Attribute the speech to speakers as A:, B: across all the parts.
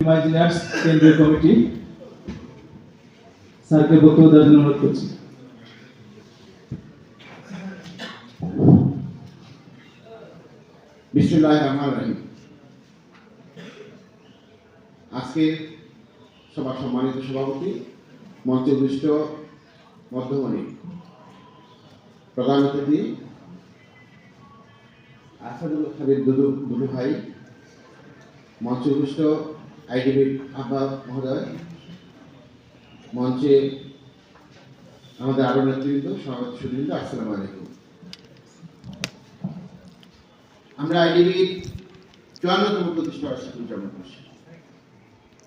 A: ইমাজিনার্স কেন্দ্রীয় কমিটি স্যারকে বক্তব্য দেওয়ার জন্য অনুরোধ করছি।
B: আজকে সবার সম্মানিত সভাপতি মঞ্চে উপবিষ্ট মধ্যমণি, প্রধান অতিথি, আসাদুল হাবিব দুদু ভাই মঞ্চে উপবিষ্ট আইডিবির আব্বা মহোদয়, মঞ্চে আমাদের আরও নেতৃবৃন্দ সমাবেশ সুদৃন্দ আসসালামু আলাইকুম। আমরা আইডিবির চুয়ান্নতম প্রতিষ্ঠা বার্ষিকী উদযাপন করছি।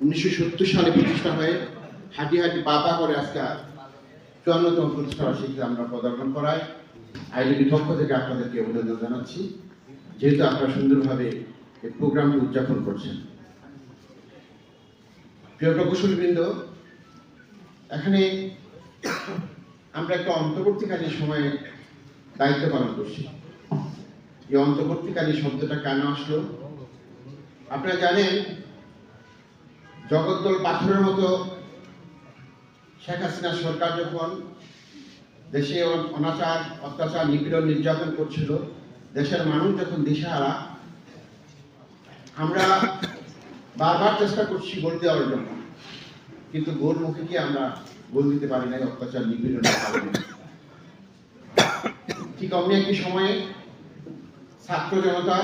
B: উনিশশো সত্তর সালে প্রতিষ্ঠা হয়ে হাঁটি হাঁটি পা করে আজকে চুয়ান্নতম প্রতিষ্ঠা বার্ষিকীতে আমরা পদার্পণ করাই। আইডিবির পক্ষ থেকে আপনাদেরকে অভিনন্দন জানাচ্ছি। যেহেতু আপনারা সুন্দরভাবে এই প্রোগ্রামটি উদযাপন করছেন। প্রিয় প্রকৌশলীবৃন্দ, এখানে আমরা একটা অন্তর্বর্তীকালীন সময়ে দায়িত্ব পালন করছি। এই অন্তর্বর্তীকালীন শব্দটা কেন আসলো? আপনারা জানেন জগদ্দল পাথরের মতো শেখ হাসিনা সরকার যখন দেশে অনাচার, অত্যাচার, নিপীড়ন, নির্যাতন করছিল, দেশের মানুষ যখন দিশাহারা, আমরা বারবার চেষ্টা করছি গোল দেওয়ার জন্য। কিন্তু গোল মুখে কি আমরা গোল দিতে পারি নাই, অত্যাচার নিপীড়নের কারণে ঠিক অমনি একটি সময়ে ছাত্র জনতা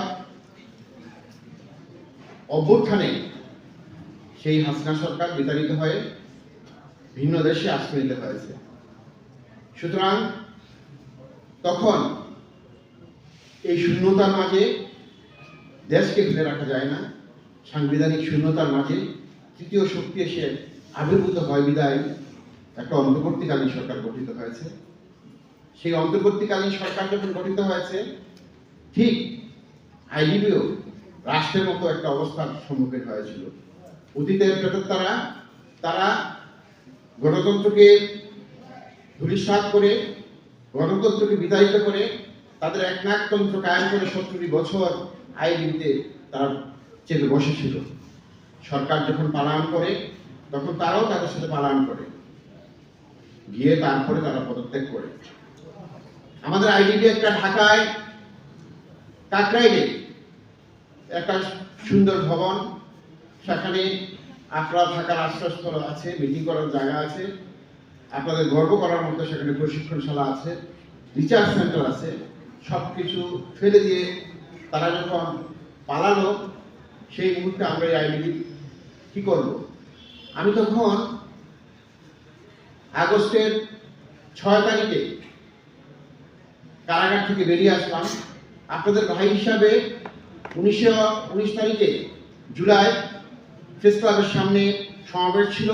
B: অভ্যুত্থানে সেই হাসিনা সরকার বিতাড়িত হয়ে ভিন্ন দেশে আশ্রয় নিতে হয়েছে সুতরাং তখন এই শূন্যতার মাঝে দেশকে ফেলে রাখা যায় না। সাংবিধানিক শূন্যতার মাঝে তৃতীয় শক্তি এসে আবির্ভূত হয় বিদায় একটা অন্তর্বর্তীকালীন সরকার গঠিত হয়েছে। সেই অন্তর্বর্তীকালীন সরকার যখন গঠিত হয়েছে, ঠিক আইডিবিও রাষ্ট্রের মতো একটা অবস্থার সম্মুখীন হয়েছিল। অতীতের প্রেতাত্মারা, তারা গণতন্ত্রকে ধূলিসাৎ করে, গণতন্ত্রকে বিতাড়িত করে, তাদের একনাকতন্ত্র কায়েম করে সত্তরটি বছর আইডিবিতে তারা চেপে বসেছিল। সরকার যখন পালায়ন করে, তখন তারাও তাদের সাথে পালায়ন করে। গিয়ে তারপরে তারা পদত্যাগ করে। আমাদের আইডিবি একটা ঢাকায়, কাকরাইলে একটা সুন্দর ভবন। সেখানে আপনারা থাকার আশ্রয়স্থল আছে মিটিং করার জায়গা আছে। আপনাদের গর্ব করার মতো সেখানে প্রশিক্ষণশালা আছে রিসার্চ সেন্টার আছে। সব কিছু ফেলে দিয়ে তারা যখন পালালো সেই মুহূর্তে আমরা এই আইডিবি কি করব? আমি তখন আগস্টের ছয় তারিখে কারাগার থেকে বেরিয়ে আসলাম। আপনাদের ভাই হিসাবে উনিশশো উনিশ তারিখে জুলাই প্রেস ক্লাবের সামনে সমাবেশ ছিল,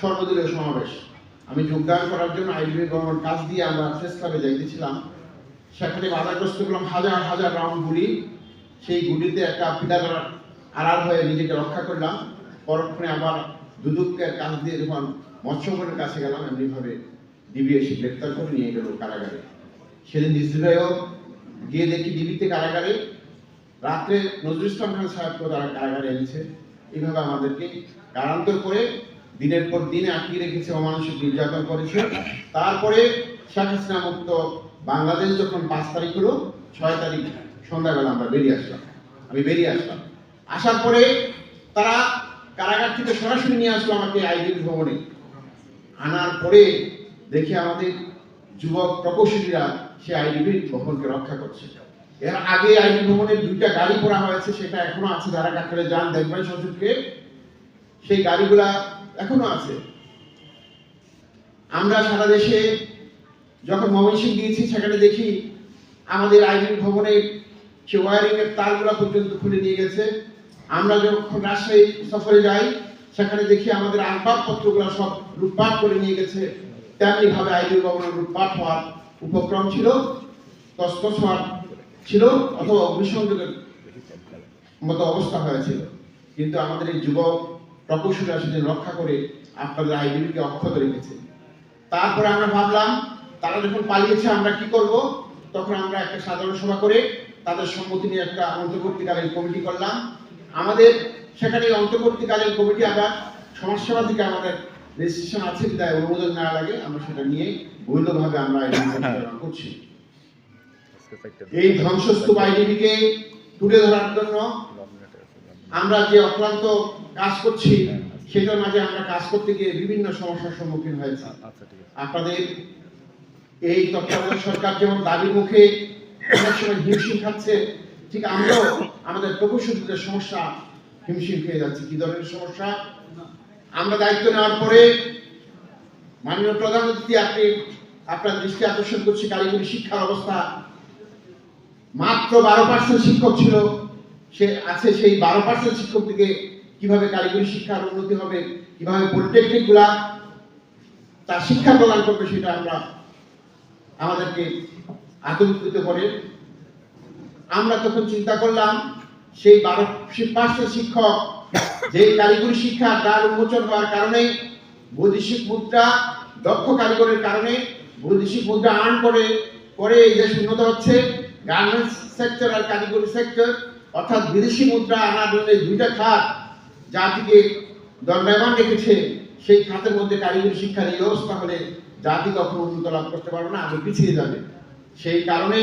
B: সর্বদলীয় সমাবেশ। আমি যোগদান করার জন্য আইডিবি গভর্নমেন্ট কাজ দিয়ে আমরা প্রেস ক্লাবে যাইতেছিলাম। সেখানে বাধাগ্রস্ত করলাম হাজার হাজার রাউন্ড গুলি। সেই গুলিতে একটা পিটার আড়াল হয়ে নিজেকে রক্ষা করলাম, পরক্ষণে আবার দুদুকের কাছ দিয়ে যখন মৎস্যগণের কাছে গেলাম, এমনিভাবে ডিবি এসে গ্রেপ্তার করে নিয়ে গেল কারাগারে। সেদিন ডিসিপিও গিয়ে দেখি ডিবিতে কারাগারে। রাত্রে নজরুল ইসলাম খান সাহেবকে তারা কারাগারে এনেছে। এইভাবে আমাদেরকে কারান্তর করে দিনের পর দিন আটকে রেখেছে, অমানসিক নির্যাতন করেছে। তারপরে শেখ হাসিনা মুক্ত বাংলাদেশ যখন পাঁচ তারিখ হলো, ছয় তারিখ সন্ধ্যাবেলা আমরা বেরিয়ে আসলাম। আমি বেরিয়ে আসলাম। আসার পরে তারা কারাগার থেকে সরাসরি নিয়ে আসলো আমাকে আইডিবি ভবনে। আনার পরে দেখি আমাদের যুবক প্রকৌশলীরা সে আইডিবির ভবনকে রক্ষা করছে। এর আগে আইডি ভবনের দুইটা গাড়ি পড়া হয়েছে, সেটা এখনও আছে, যারা কাকড়ে যান, দেখবেন শ্বশুরকে। সেই গাড়িগুলা এখনও আছে। আমরা সারা দেশে যখন ময়মনসিং গিয়েছি, সেখানে দেখি আমাদের আইডি ভবনের সে ওয়ারিং এর তারগুলা পর্যন্ত খুলে নিয়ে গেছে। আমরা যখন রাজশাহী সফরে যাই, সেখানে দেখি আমাদের আসবাবপত্রগুলো সব লুটপাট করে নিয়ে গেছে। তেমনি ভাবে আইডি ভবনের লুটপাট হওয়ার উপক্রম ছিল, তসতস হওয়ার ছিল, অথবা অগ্নিসংযোগের মতো অবস্থা হয়েছিল। কিন্তু আমাদের এই যুবক প্রকৌশলীরা সেদিন রক্ষা করে আপনাদের আইডিবিকে অক্ষত রেখেছে। তারপরে আমরা ভাবলাম, তারা যখন পালিয়েছে আমরা কি করব? তখন আমরা একটা সাধারণ সভা করে তাদের সম্মতি নিয়ে একটা অন্তর্বর্তীকালীন কমিটি করলাম। আমাদের সেখানে অন্তর্বর্তীকালীন কমিটি আবার সমাজসেবা থেকে আমাদের রেজিস্ট্রেশন আছে বিদায় অনুমোদন নেওয়া লাগে আমরা সেটা নিয়ে বৈধভাবে আমরা পরিচালনা করছি। এই ধ্বংসস্তূপ আইডিবিকে তুলে ধরার জন্য আমরা যে অক্লান্ত কাজ করছি সেটার মাঝে আমরা কাজ করতে গিয়ে বিভিন্ন সমস্যার সম্মুখীন হয়েছি। আপনাদের এই তত্ত্বাবধায়ক সরকার যেমন দাবির মুখে অনেক সময় হিমশিম খাচ্ছে ঠিক আমরাও আমাদের প্রকৌশলীদের সমস্যা হিমশিম খেয়ে যাচ্ছি। কি ধরনের সমস্যা? আমরা দায়িত্ব নেওয়ার পরে মাননীয় প্রধানমন্ত্রী আপনি আপনার দৃষ্টি আকর্ষণ করছি, কারিগরি শিক্ষার অবস্থা। মাত্র বারো পার্সেন্ট শিক্ষক ছিল, সে আছে সেই বারো পার্সেন্ট শিক্ষক থেকে কীভাবে কারিগরি শিক্ষার উন্নতি হবে, কীভাবে পলিটেকনিকগুলা তার শিক্ষা প্রদান করবে সেটা আমরা আমাদেরকে আতঙ্কিত করে আমরা তখন চিন্তা করলাম, সেই বারো পার্সেন্ট শিক্ষক যে কারিগরি শিক্ষার দ্বার উন্মোচন হওয়ার কারণে বৈদেশিক মুদ্রা, দক্ষ কারিগরের কারণে বৈদেশিক মুদ্রা আর্ন করে করে এই দেশ উন্নত হচ্ছে। গার্মেন্টস সেক্টর আর কারিগরি সেক্টর অর্থাৎ বিদেশি মুদ্রা আনার জন্য দুইটা খাত জাতিকে দণ্ডায়মান রেখেছে, সেই খাতের মধ্যে কারিগরি শিক্ষার এই ব্যবস্থা হলে জাতি কখনো উন্নত লাভ করতে পারবে না, আগে পিছিয়ে যাবে। সেই কারণে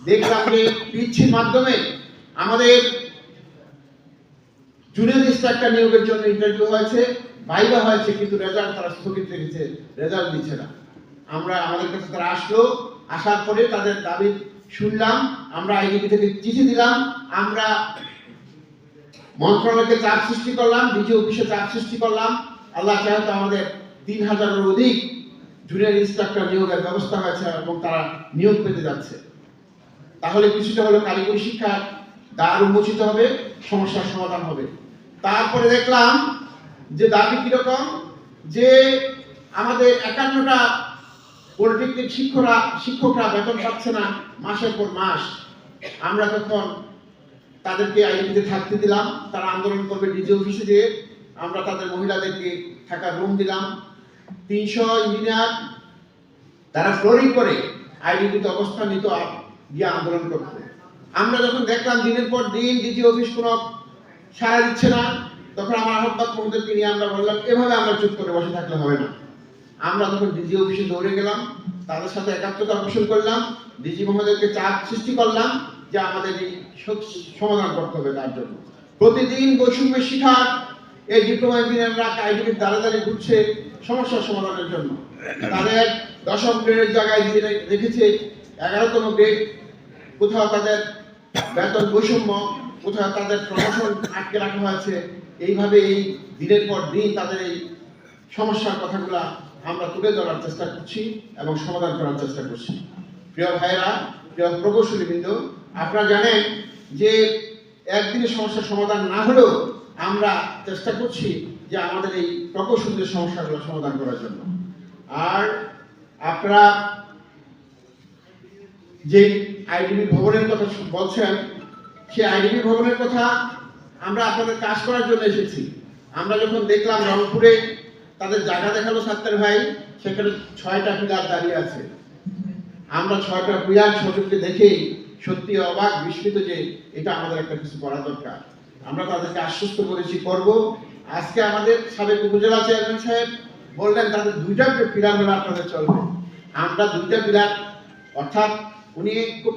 B: দেখলাম যে পিচ্ছির মাধ্যমে আমাদের জুনিয়র নিয়োগের জন্য ইন্টারভিউ হয়েছে ভাইবা হয়েছে, কিন্তু রেজাল্ট তারা স্থগিত রেখেছে রেজাল্ট দিচ্ছে না। আমরা, আমাদের কাছে তারা আসলো, আসার পরে তাদের দাবি শুনলাম, আমরা আইডিবি থেকে চিঠি দিলাম, আমরা মন্ত্রণালয়কে চাপ সৃষ্টি করলাম ডিজি অফিসে চাপ সৃষ্টি করলাম। আল্লাহ আমাদের তিন হাজারের অধিক জুনিয়র নিয়োগের ব্যবস্থা হয়েছে এবং তারা নিয়োগ পেতে যাচ্ছে। তাহলে কিছুটা হলো কারিগরি শিক্ষার দ্বার উন্মোচিত হবে, সমস্যার সমাধান হবে। তারপরে দেখলাম যে দাবি কীরকম? যে আমাদের একান্নটা পলিটেকনিক শিক্ষকরা শিক্ষকরা বেতন পাচ্ছে না মাসের পর মাস। আমরা তখন তাদেরকে আইডিতে থাকতে দিলাম। তারা আন্দোলন করবে ডিজি অফিসে দিয়ে আমরা তাদের মহিলাদেরকে থাকার রুম দিলাম। তিনশো ইঞ্জিনিয়ার তারা ফ্লোরিং করে আইডিতে অবস্থান নিত গিয়ে আন্দোলন করতো। আমরা যখন দেখলাম দিনের পর দিন ডিজি অফিস কোনো সাড়া দিচ্ছে না, তখন আমার আহ্বাদ মহোদয়কে নিয়ে আমরা বললাম, এভাবে আমরা চুপ করে বসে থাকলে হবে না। আমরা তখন ডিজি অফিসে দৌড়ে গেলাম, তাদের সাথে একাত্মতা পোষণ করলাম, ডিজি মহোদয়কে চাপ সৃষ্টি করলাম যে আমাদের এই সমাধান করতে হবে তার জন্য। প্রতিদিন বৈষম্যের শিখার এই ডিপ্লোমা ইঞ্জিনিয়াররা আইডিবির দ্বারা দ্বারে ঘুরছে সমস্যার সমাধানের জন্য। তাদের দশম গ্রেডের জায়গায় দিয়ে রেখেছে এগারোতম গ্রেড, কোথাও তাদের বেতন বৈষম্য, কোথাও তাদের প্রমোশন আটকে রাখা হয়েছে, এইভাবে এই দিনের পর দিন তাদের এই সমস্যার কথাগুলো আমরা তুলে ধরার চেষ্টা করছি এবং সমাধান করার চেষ্টা করছি। প্রিয় ভাইরা প্রিয় প্রকৌশলীবৃন্দ আপনারা জানেন যে একদিনে সমস্যার সমাধান না হলেও আমরা চেষ্টা করছি যে আমাদের এই প্রকৌশলীদের সমস্যাগুলো সমাধান করার জন্য। আর আপনারা যে আইডিবি ভবনের কথা বলছেন, সেই আইডিবি ভবনের কথা আমরা আপনাদের কাজ করার জন্য এসেছি। আমরা যখন দেখলাম রংপুরে তাদের জায়গা দেখাল সাত্তার ভাই, সেখানে ছয়টা পিলার দাঁড়িয়ে আছে। আমরা ছয়টা পিলার সচককে দেখেই সত্যি অবাক, বিস্মিত যে এটা আমাদের একটা কিছু করা দরকার। আমরা তাদেরকে আশ্বস্ত করেছি, করব। আজকে আমাদের সাবেক উপজেলা চেয়ারম্যান সাহেব বললেন, তাদের দুইটা পিলার হলে আপনাদের চলবে। আমরা দুইটা পিলার, অর্থাৎ উনি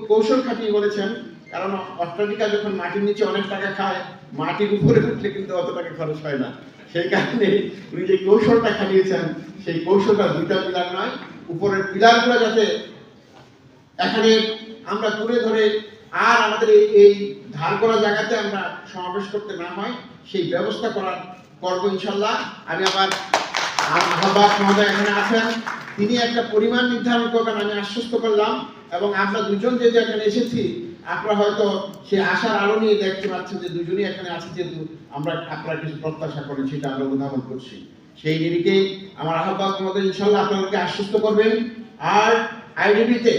B: কৌশল খাটিয়ে বলেছেন, কারণ অট্টালিকা যখন মাটির নিচে অনেক টাকা খায়, মাটির উপরে উঠলে কিন্তু অত টাকা খরচ হয় না। সেই কারণে উনি যে কৌশলটা খাটিয়েছেন, সেই কৌশলটা দুইটা পিলার নয়, উপরের পিলারগুলো যাতে এখানে আমরা তুলে ধরে আর আমাদের এই এই ধার করা জায়গাতে আমরা সমাবেশ করতে না হয়, সেই ব্যবস্থা করার করব ইনশাল্লাহ। আমি আবার আহ্বাদ মহোদয় এখানে আছেন। তিনি একটা পরিমাণ নির্ধারণ করবেন, আমি আশ্বস্ত করলাম। এবং আমরা দুজন যে এখানে এসেছি, আপনারা হয়তো সেই আশার আলো নিয়ে দেখতে পাচ্ছেন যে দুজনই এখানে আছে যেহেতু আমরা আপনারা কিছু প্রত্যাশা করেন, সেটা আমরা উদ্ভাবন করছি। সেই নিরিখে আমার আহ্বাদ মহোদয় ইনশাল্লাহ আপনাদেরকে আশ্বস্ত করবেন। আর আইডিবিতে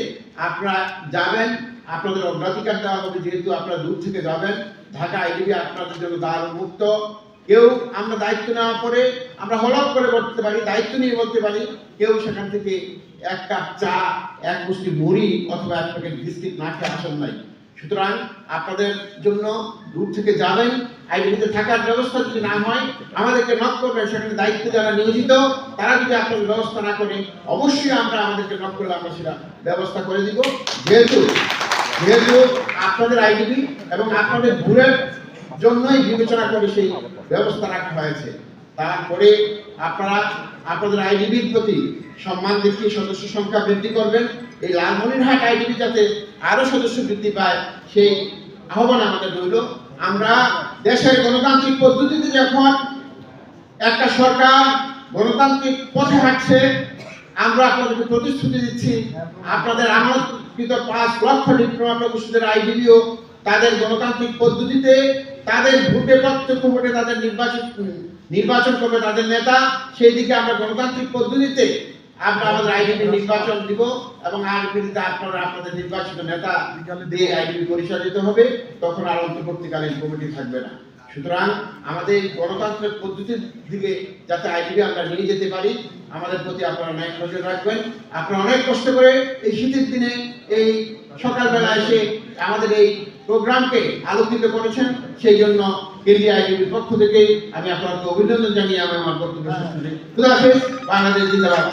B: আপনারা যাবেন, আপনাদের অগ্রাধিকার দেওয়া হবে যেহেতু আপনারা দূর থেকে যাবেন। ঢাকা আইডিবি আপনাদের জন্য দ্বার মুক্ত কেউ আমরা দায়িত্ব নেওয়ার পরে আমরা হলপ করে বলতে পারি, দায়িত্ব নিয়ে বলতে পারি, কেউ সেখান থেকে এক কাপ চা, এক মুষ্টি মুড়ি অথবা এক প্যাকেট বিস্কিট না খেয়ে আসেন নাই। সুতরাং আপনাদের জন্য দূর থেকে যাবেন আইডিবিতে থাকার ব্যবস্থা যদি না হয়, আমাদেরকে নক করবেন, সেখানে দায়িত্ব যারা নিয়োজিত, তারা যদি আপনার ব্যবস্থা না করে, অবশ্যই আমরা আমাদেরকে নক করলে আমরা সেটা ব্যবস্থা করে দিব। যেহেতু যেহেতু আপনাদের আইডিবি এবং আপনাদের ভুলের জন্যই বিবেচনা করে সেই ব্যবস্থা রাখা হয়েছে। তারপরে আপনারা, আপনাদের আইডিবির প্রতি সম্মান দেখিয়ে সদস্য সংখ্যা বৃদ্ধি করবেন। এই লালমনিরহাট আইডিবি যাতে আরও সদস্য বৃদ্ধি পায়, সেই আহ্বান আমাদের রইল। আমরা দেশের গণতান্ত্রিক পদ্ধতিতে যখন একটা সরকার গণতান্ত্রিক পথে হাঁটছে, আমরা আপনাদেরকে প্রতিশ্রুতি দিচ্ছি, আপনাদের আমন্ত্রিত পাঁচ লক্ষ ডিপ্লোমা প্রকৌশলীদের আইডিবিও তাদের গণতান্ত্রিক পদ্ধতিতে তাদের ভোটে প্রত্যক্ষ ভোটে তাদের নির্বাচন নির্বাচন করবে তাদের নেতা। সেই দিকে আমরা গণতান্ত্রিক পদ্ধতিতে আমরা আমাদের আইডিবি নির্বাচন দিব এবং আপনারা আপনাদের নির্বাচিত নেতা দিয়ে আইডিবি পরিচালিত হবে। তখন আর অন্তর্বর্তীকালীন কমিটি থাকবে না। সুতরাং আমাদের গণতান্ত্রিক পদ্ধতির দিকে যাতে আইডিবি আমরা নিয়ে যেতে পারি, আমাদের প্রতি আপনারা ন্যায় নজর রাখবেন। আপনারা অনেক কষ্ট করে এই শীতের দিনে এই সকালবেলা এসে আমাদের এই প্রোগ্রামকে আলোকিত করেছেন, সেই জন্য কেন্দ্রীয় আইডিবির পক্ষ থেকে আমি আপনাকে অভিনন্দন জানিয়ে আমি আমার বক্তব্য বাংলাদেশ জিন্দাবাদ।